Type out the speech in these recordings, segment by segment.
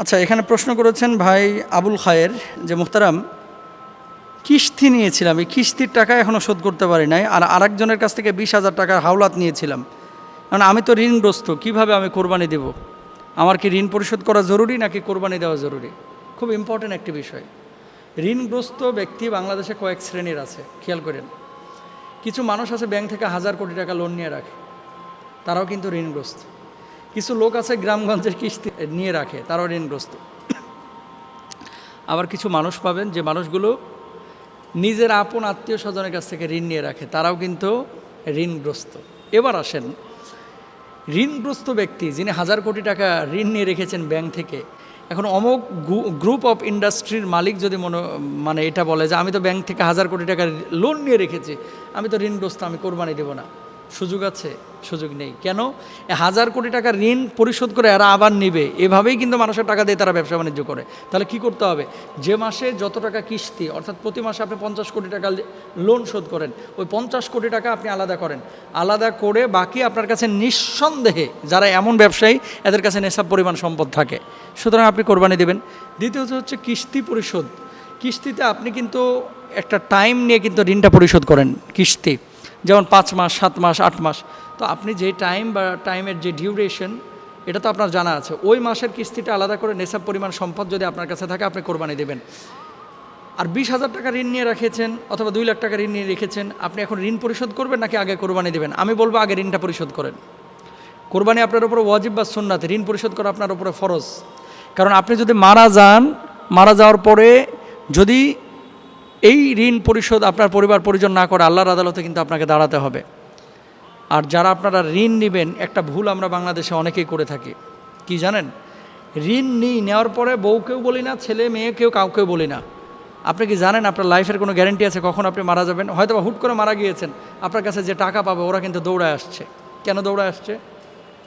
আচ্ছা এখানে প্রশ্ন করেছেন ভাই আবুল খায়ের যে মুহতারাম, কিস্তি নিয়েছিলাম, এই কিস্তির টাকা এখনও শোধ করতে পারি নাই আর আরেকজনের কাছ থেকে বিশ হাজার টাকার হাওলাত নিয়েছিলাম। কারণ আমি তো ঋণগ্রস্ত, কীভাবে আমি কোরবানি দেব? আমার কি ঋণ পরিশোধ করা জরুরি নাকি কোরবানি দেওয়া জরুরি? খুব ইম্পর্ট্যান্ট একটি বিষয়। ঋণগ্রস্ত ব্যক্তি বাংলাদেশে কয়েক শ্রেণির আছে, খেয়াল করেন। কিছু মানুষ আছে ব্যাংক থেকে হাজার কোটি টাকা লোন নিয়ে রাখে, তারাও কিন্তু ঋণগ্রস্ত। কিছু লোক আছে গ্রামগঞ্জের কিস্তি নিয়ে রাখে, তারাও ঋণগ্রস্ত। আবার কিছু মানুষ পাবেন, যে মানুষগুলো নিজের আপন আত্মীয় স্বজনের কাছ থেকে ঋণ নিয়ে রাখে, তারাও কিন্তু ঋণগ্রস্ত। এবার আসেন, ঋণগ্রস্ত ব্যক্তি যিনি হাজার কোটি টাকা ঋণ নিয়ে রেখেছেন ব্যাংক থেকে, এখন অমুক গ্রুপ অফ ইন্ডাস্ট্রির মালিক যদি মনে মানে এটা বলে যে, আমি তো ব্যাংক থেকে হাজার কোটি টাকার লোন নিয়ে রেখেছি, আমি তো ঋণগ্রস্ত, আমি কোরবানি দেবো না। সুযোগ আছে, সুযোগ নেই। কেন? হাজার কোটি টাকা ঋণ পরিশোধ করে এরা আবার নিবে। এভাবেই কিন্তু মানুষের টাকা দিয়ে তারা ব্যবসা বাণিজ্য করে। তাহলে কি করতে হবে? যে মাসে যত টাকা কিস্তি, অর্থাৎ প্রতি মাসে আপনি পঞ্চাশ কোটি টাকা লোন শোধ করেন, ওই পঞ্চাশ কোটি টাকা আপনি আলাদা করেন। আলাদা করে বাকি আপনার কাছে নিঃসন্দেহে যারা এমন ব্যবসায়ী, এদের কাছে নেশাব পরিমাণ সম্পদ থাকে। সুতরাং আপনি কোরবানি দেবেন। দ্বিতীয়ত হচ্ছে কিস্তি পরিশোধ। কিস্তিতে আপনি কিন্তু একটা টাইম নিয়ে কিন্তু ঋণটা পরিশোধ করেন, কিস্তি। যেমন পাঁচ মাস, সাত মাস, আট মাস। তো আপনি যে টাইম বা টাইমের যে ডিউরেশন এটা তো আপনার জানা আছে। ওই মাসের কিস্তিটা আলাদা করে নেশাব পরিমাণ সম্পদ যদি আপনার কাছে থাকে, আপনি কোরবানি দেবেন। আর বিশ হাজার টাকা ঋণ নিয়ে রেখেছেন অথবা দুই লাখ টাকা ঋণ নিয়ে রেখেছেন, আপনি এখন ঋণ পরিশোধ করবেন নাকি আগে কোরবানি দেবেন? আমি বলব আগে ঋণটা পরিশোধ করেন। কোরবানি আপনার উপরে ওয়াজিব বা সুন্নাত, ঋণ পরিশোধ করা আপনার উপরে ফরজ। কারণ আপনি যদি মারা যান, মারা যাওয়ার পরে যদি এই ঋণ পরিশোধ আপনার পরিবার পরিজন না করে আল্লাহর আদালতে কিন্তু আপনাকে দাঁড়াতে হবে। আর যারা আপনারা ঋণ নেবেন, একটা ভুল আমরা বাংলাদেশে অনেকেই করে থাকি। কি জানেন? ঋণ নিই নেওয়ার পরে বউকেও বলি না, ছেলে মেয়েকেও কাউকেও বলি না। আপনি কি জানেন আপনার লাইফের কোনো গ্যারেন্টি আছে কখন আপনি মারা যাবেন? হয়তো হুট করে মারা গিয়েছেন, আপনার কাছে যে টাকা পাবে ওরা কিন্তু দৌড়ায় আসছে। কেন দৌড়ায় আসছে?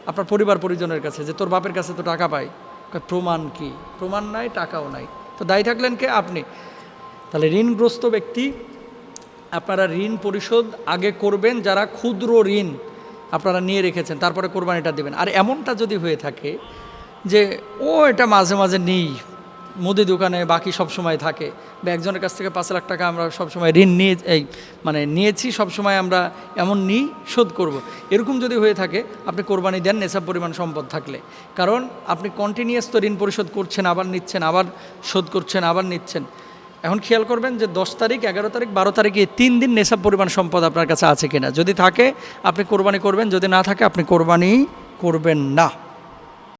আপনার পরিবার পরিজনের কাছে, যে তোর বাপের কাছে তো টাকা পাই। প্রমাণ কি? প্রমাণ নাই, টাকাও নাই। তো দায়ী থাকলেন কে? আপনি। তাহলে ঋণগ্রস্ত ব্যক্তি আপনারা ঋণ পরিশোধ আগে করবেন, যারা ক্ষুদ্র ঋণ আপনারা নিয়ে রেখেছেন, তারপরে কোরবানিটা দেবেন। আর এমনটা যদি হয়ে থাকে যে, ও, এটা মাঝে মাঝে নেই, মুদি দোকানে বাকি সব সময় থাকে, বা একজনের কাছ থেকে পাঁচ লাখ টাকা আমরা সব সময় ঋণ নিয়ে, এই মানে নিয়েছি, সব সময় আমরা এমন নিই, শোধ করব। এরকম যদি হয়ে থাকে, আপনি কোরবানি দেন, নেশাব পরিমাণ সম্পদ থাকলে। কারণ আপনি কন্টিনিউয়াস তো ঋণ পরিশোধ করছেন, আবার নিচ্ছেন, আবার শোধ করছেন, আবার নিচ্ছেন। এখন খেয়াল করবেন যে দশ তারিখ, এগারো তারিখ, বারো তারিখে তিন দিন নেশাব পরিমাণ সম্পদ আপনার কাছে আছে কিনা। যদি থাকে, আপনি কোরবানি করবেন, যদি না থাকে, আপনি কোরবানি করবেন না।